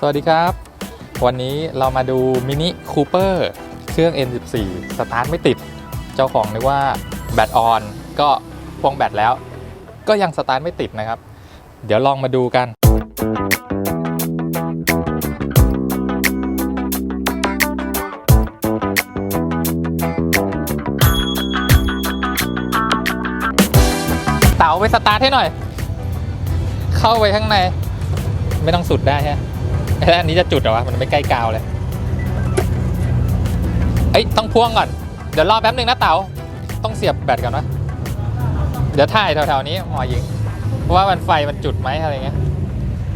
สวัสดีครับ วันนี้เรามาดูมินิคูเปอร์เครื่อง N14 สตาร์ทไม่ติด เจ้าของนึกว่าแบตออน ก็พวงแบตแล้ว ก็ยังสตาร์ทไม่ติดนะครับ เดี๋ยวลองมาดูกันาไปสตาร์ทให้หน่อย เข้าไปข้างใน ไม่ต้องสุดได้ฮะแล้วอันนี้จะจุดเหรอวะ มันไม่ใกล้กาวเลย เอ้ย ต้องพ่วงก่อน เดี๋ยวรอแป๊บหนึ่งนะเต๋า ต้องเสียบแบตก่อนวะเดี๋ยวถ่ายแถวๆนี้หมอยิง ว่ามันไฟมันจุดไหมอะไรเงี้ย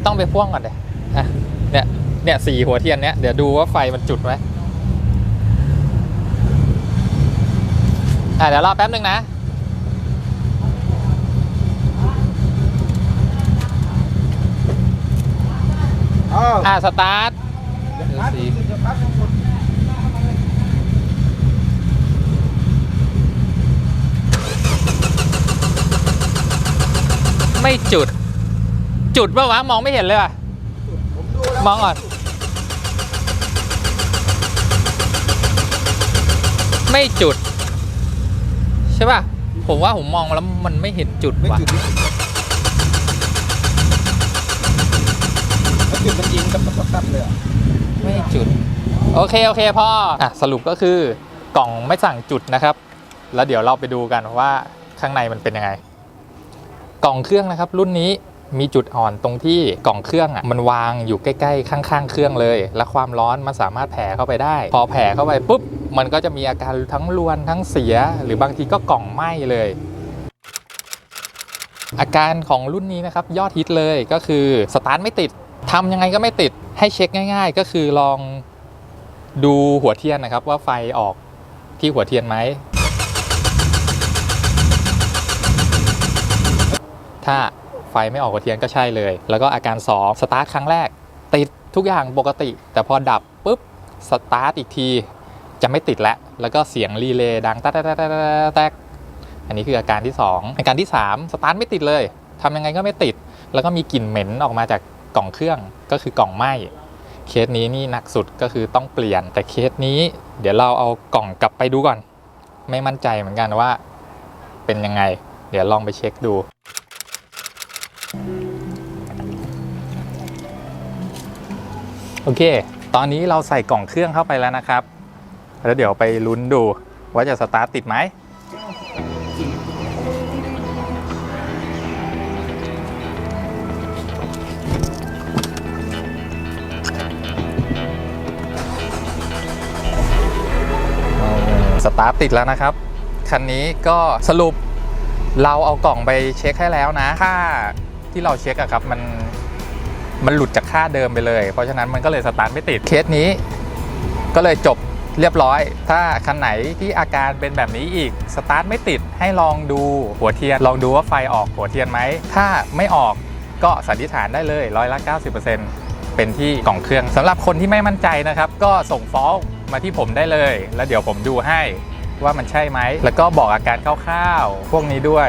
ต้องไปพ่วงก่อนเลยอะเนี่ย เนี่ยสีหัวเทียนเนี้ยเดี๋ยวดูว่าไฟมันจุดไหมอะเดี๋ยวรอแป๊บหนึ่งนะ อ้าวอะสตาร์ทเดี๋ยวปั๊บเดี๋ยวปั๊บทุกคนไม่จุด จุดปะวะมองไม่เห็นเลยว่ะผมดูแล้วมองก่อน ไม่จุด ใช่ป่ะ ผมว่าผมมองแล้วมันไม่เห็นจุดไม่ว่ะ จุดไม่จุดแล้วจุดมันยิงกับกับกับเลยอะ ไม่จุด โอเค โอเคพ่ออะสรุปก็คือกล่องไม่สั่งจุดนะครับ แล้วเดี๋ยวเราไปดูกันว่าข้างในมันเป็นยังไง กล่องเครื่องนะครับรุ่นนี้มีจุดอ่อนตรงที่กล่องเครื่องอะมันวางอยู่ใกล้ๆ ข้างๆ เครื่องเลย และความร้อนมันสามารถแผ่เข้าไปได้ พอแผ่เข้าไปปุ๊บ มันก็จะมีอาการทั้งรวนทั้งเสีย หรือบางทีก็กล่องไหม้เลย อาการของรุ่นนี้นะครับยอดฮิตเลยก็คือสตาร์ทไม่ติดทำยังไงก็ไม่ติดให้เช็คง่าย ๆ ก็คือลอง ดูหัวเทียนนะครับว่าไฟออกที่หัวเทียนไหม ถ้าไฟไม่ออกหัวเทียนก็ใช่เลย แล้วก็อาการ 2 สตาร์ทครั้งแรก ติดทุกอย่างปกติ แต่พอดับปุ๊บสตาร์ทอีกทีจะไม่ติดแล้ว แล้วก็เสียงรีเลย์ดังแต๊กแต๊กแต๊กแต๊กแต๊กอันนี้คืออาการที่ 2 อาการที่ 3 สตาร์ทไม่ติดเลยทำยังไงก็ไม่ติด แล้วก็มีกลิ่นเหม็นออกมาจากกล่องเครื่องก็คือกล่องไหม้ เคสนี้นี่หนักสุดก็คือต้องเปลี่ยน แต่เคสนี้เดี๋ยวเราเอากล่องกลับไปดูก่อน ไม่มั่นใจเหมือนกันว่าเป็นยังไง เดี๋ยวลองไปเช็คดู โอเค ตอนนี้เราใส่กล่องเครื่องเข้าไปแล้วนะครับ แล้วเดี๋ยวไปลุ้นดูว่าจะสตาร์ทติดไหม ตาร์ทติดแล้วนะครับ คันนี้ก็สรุปเราเอากล่องไปเช็คให้แล้วนะ ค่าที่เราเช็คอะครับมันมันหลุดจากค่าเดิมไปเลย เพราะฉะนั้นมันก็เลยสตาร์ทไม่ติดเคสนี้ ก็เลยจบเรียบร้อย ถ้าคันไหนที่อาการเป็นแบบนี้อีกสตาร์ทไม่ติดให้ลองดูหัวเทียน ลองดูว่าไฟออกหัวเทียนไหม ถ้าไม่ออกก็สันนิษฐานได้เลยร้อยละ90%เป็นที่กล่องเครื่องสำหรับคนที่ไม่มั่นใจนะครับ ก็ส่งฟ้อง มาที่ผมได้เลย แล้วเดี๋ยวผมดูให้ว่ามันใช่ไหม แล้วก็บอกอาการคร่าวๆ พวกนี้ด้วย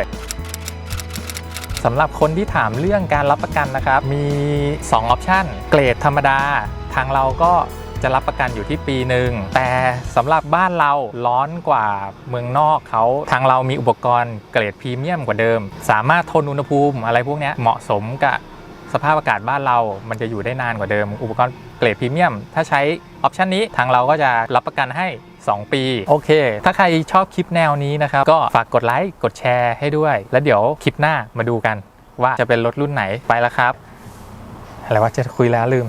สำหรับคนที่ถามเรื่องการรับประกันนะครับ มี 2 ออปชันเกรดธรรมดา ทางเราก็จะรับประกันอยู่ที่ปีหนึ่ง แต่สำหรับบ้านเราร้อนกว่าเมืองนอกเขาทางเรามีอุปกรณ์เกรดพรีเมียมกว่าเดิม สามารถทนอุณหภูมิอะไรพวกนี้เหมาะสมกับ สภาพอากาศบ้านเรา มันจะอยู่ได้นานกว่าเดิม อุปกรณ์เกรดพรีเมียม ถ้าใช้ออปชันนี้ทางเราก็จะรับประกันให้ 2 ปี โอเค ถ้าใครชอบคลิปแนวนี้นะครับ ก็ฝากกดไลค์ กดแชร์ให้ด้วย แล้วเดี๋ยวคลิปหน้ามาดูกัน ว่าจะเป็นรถรุ่นไหนไปแล้วครับ อะไรว่าจะคุยแล้วลืม